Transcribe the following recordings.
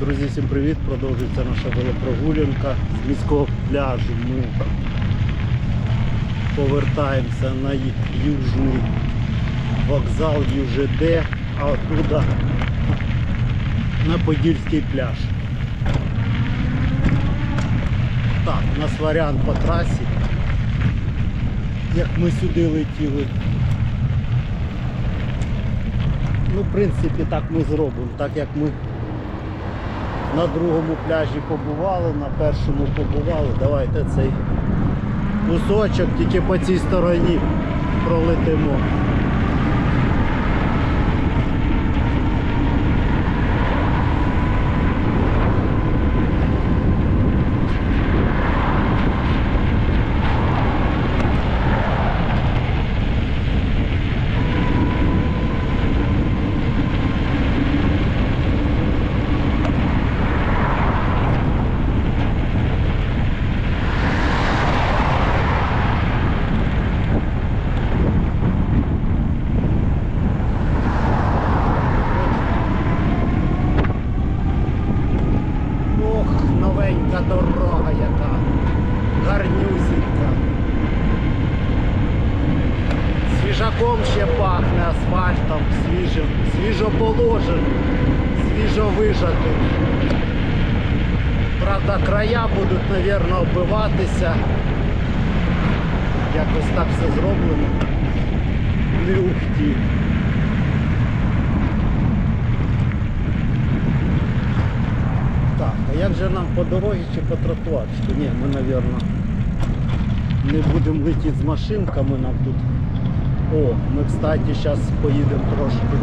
Друзі, всім привіт! Продовжується наша велопрогулянка з міського пляжу. Ми повертаємося на южний вокзал ЮЖД, а оттуда на Подільський пляж. Так, у нас варіант по трасі, як ми сюди летіли. Ну, в принципі, так ми зробимо, так як ми на другому пляжі побували, на першому побували. Давайте цей кусочок тільки по цій стороні пролетимо. Края будуть, мабуть, оббиватися. Якось так все зроблено. Не. Так, а як же нам по дорозі чи по тротуарчику? Ні, ми, мабуть, не будемо летіти з машинками нам тут. О, ми, кстати, зараз поїдемо трошки.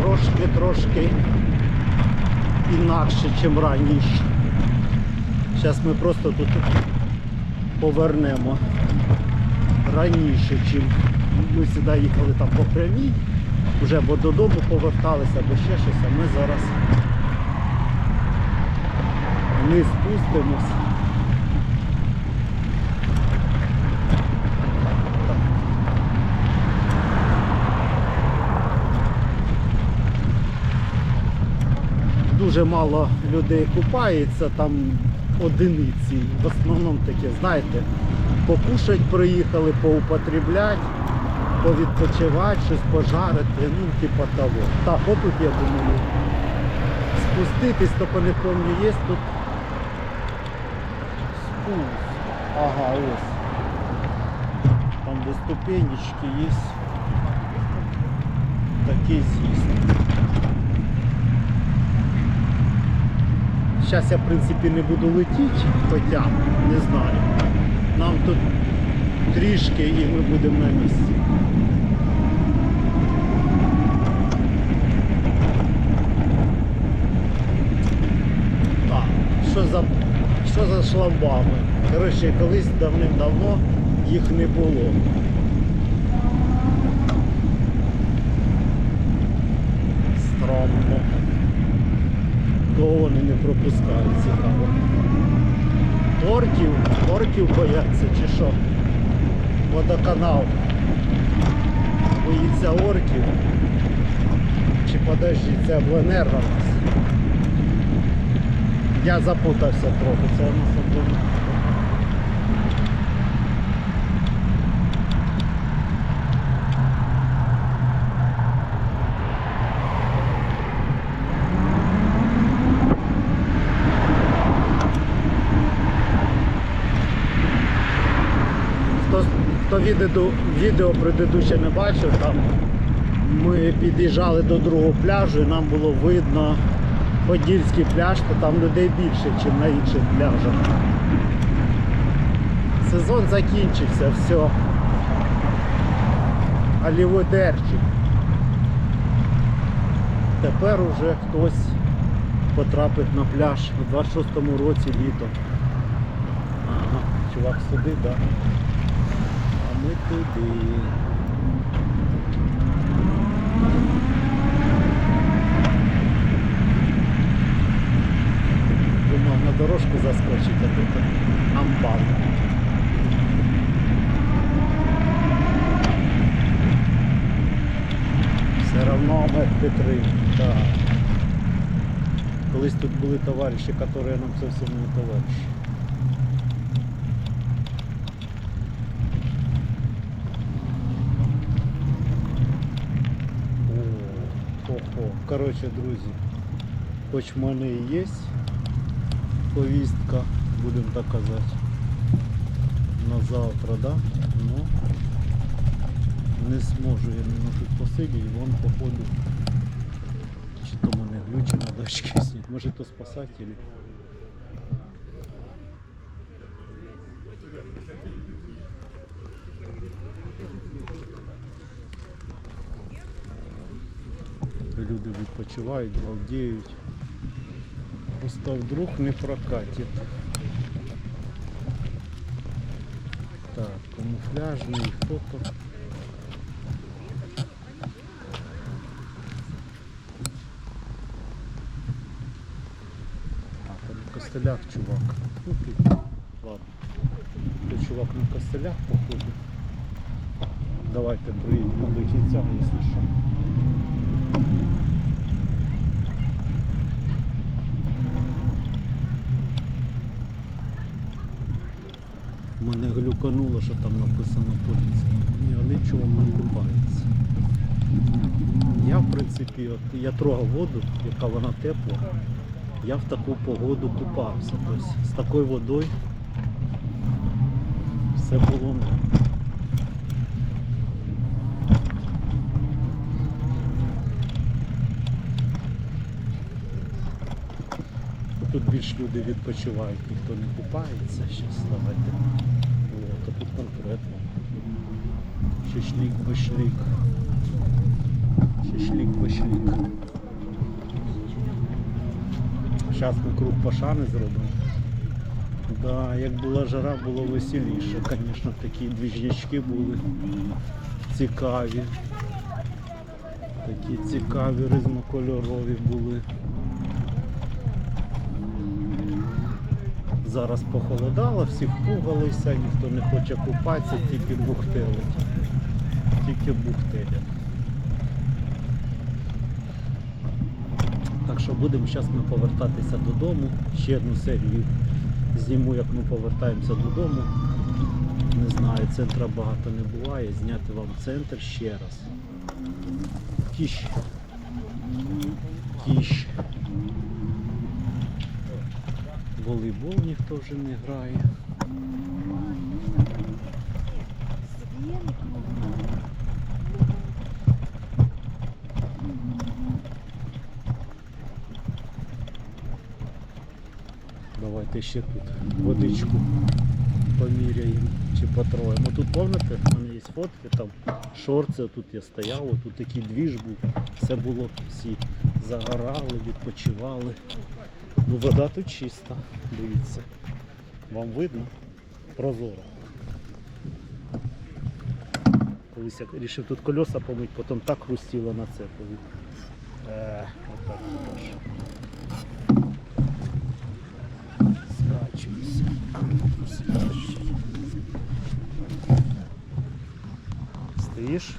Трошки, трошки інакше, ніж раніше. Зараз ми просто тут повернемо раніше, ніж ми сюди їхали там по прямій, вже бо додому поверталися, або ще щось, а ми зараз не спустимось. Дуже мало людей купається, там одиниці. В основному таке, знаєте, покушать приїхали, поупотребляти, повідпочивати, щось пожарити, ну, типа того. Так, отут я думаю, спуститись, тільки не пам'ятаю, є тут спуск. Ага, ось. Там де ступенечки є. Такий з'їзд. Зараз я в принципі не буду летіти, хоча не знаю. Нам тут трішки і ми будемо на місці. Так, що за, що за шламбами? Коротше, колись давним-давно їх не було. Странно. Кого вони не пропускають, цікаво. Орків, орків бояться чи що? Водоканал. Боїться орків. Чи подожди, це обленерго нас. Я запутався трохи, це у нас обленерго. Відео, відео предыдуще не бачив, там ми під'їжджали до другого пляжу і нам було видно Подільський пляж, то там людей більше, ніж на інших пляжах. Сезон закінчився, все. Аліводерчик. Тепер уже хтось потрапить на пляж у 26-му році літом. Ага, чувак сюди, так. Да. Туди. Думав на дорожку заскочити, а тут амбал. Все равно ми медпідтримки. Так. Колись тут були товариші, які нам зовсім не товариші. О, Ого. Коротше, друзі, і є повістка, будемо так казати, на завтра, да? Ну, не зможу я не тут посидіти, вон походу. Чи то мене глючі на дочки снять. Може то спасателі. Люди відпочивають, балдіють. Просто вдруг не прокатить. Так, камуфляжний, хто то. А, там костеляк чувак. Ну ти. Ладно. Той чувак на костелях походу. Давайте приїдемо до кінця, якщо що. Що там написано поліція. Ні, а нічого не купається. Я в принципі, от, я трогав воду, яка вона тепла. Я в таку погоду купався. Тобто з такою водою все було. Тут більш люди відпочивають, ніхто не купається. Щас давайте. Конкретно. Шашлик башлик. Шашлик башлик. Зараз ми круг пошани зробимо. Да, як була жара, було веселіше. Звісно, такі двіжнячки були цікаві. Такі цікаві різнокольорові були. Зараз похолодало, всі впугалися, ніхто не хоче купатися, тільки бухтелить. Тільки бухтелять. Так що будемо зараз ми повертатися додому. Ще одну серію зніму, як ми повертаємося додому. Не знаю, центра багато не буває. Зняти вам центр ще раз. Кіщ. Кіщ. Волейбол ніхто вже не грає. Давайте ще тут водичку поміряємо чи потроємо. Тут пам'ятаєте, в мене є фотки, там шорти, тут я стояв, тут такий двіж був, все було, всі загорали, відпочивали. Ну вода тут чиста, дивіться. Вам видно? Прозоро. Колись я вирішив тут колеса помити, потім так хрустіло на цепові. Е, отак. Скачуюся. Стоїш?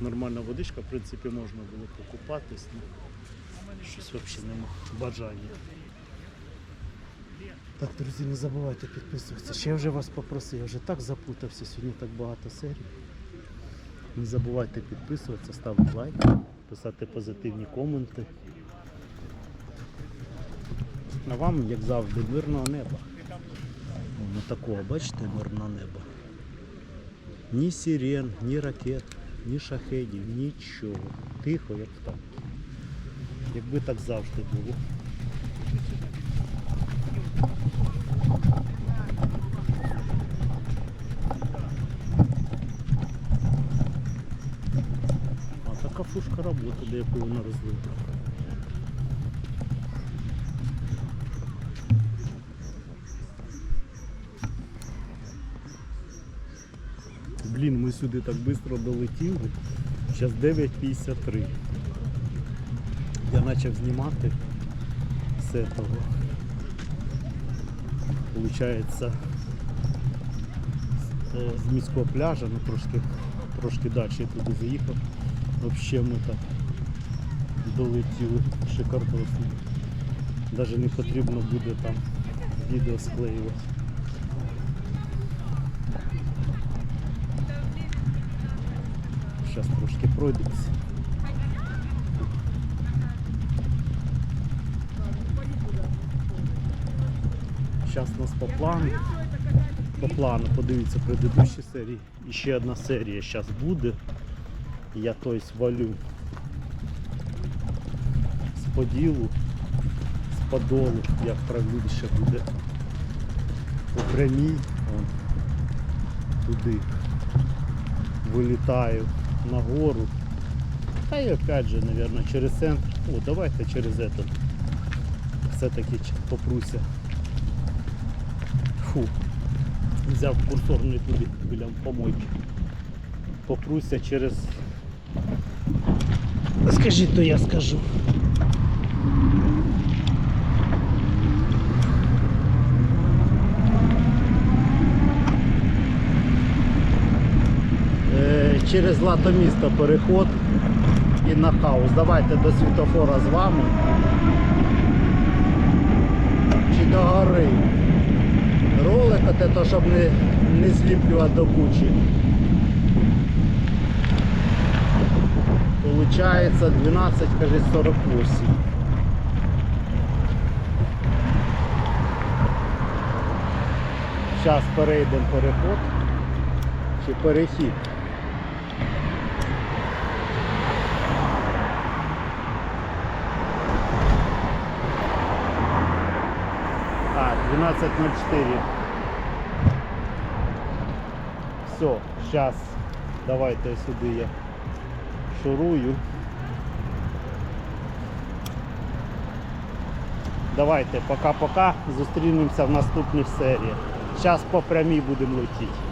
Нормальна водичка, в принципі, можна було покупатись, ну, щось взагалі нема бажання. Так, друзі, не забувайте підписуватися. Ще я вже вас попросив, я вже так запутався, сьогодні так багато серій. Не забувайте підписуватися, ставити лайк, писати позитивні коменти. А вам, як завжди, мирного неба. Ну такого, бачите, мирного неба. Ні сирен, ні ракет, ні шахедів, нічого. Тихо, як там. Якби так завжди було. А така фушка роботи, до якої вона розлита. Блін, ми сюди так швидко долетіли. Зараз Зараз 9.53. Я почав знімати з того. Получається е, з міського пляжа, ну трошки, трошки далі я туди заїхав. Взагалі ми так долетіли шикардосно. Навіть не потрібно буде там відео склеювати. Зараз трошки пройдемося. Зараз у нас по плану. По плану, подивіться предыдущі серії. І ще одна серія зараз буде. Я то есть валю з поділу, з подолу, як правильніше буде. По прямій туди вилітаю на гору. Та і опять же, наверное, через центр. О, давайте через этот. Все-таки попруся. Фу. Взяв курсор не туди біля помойки. Попруся через. Скажіть, то я скажу. Через Латомісто переход і на хаус. Давайте до світофора з вами. Чи до гори. Ролик, оте то, щоб не, не зліплювати до кучі. Получається 12, каже 48. Зараз перейдемо переход чи перехід. А, 12.04. Все, сейчас давайте сюди я шурую. Давайте, пока-пока. Зустрінемося в наступних серіях. Зараз по прямій будемо летіти.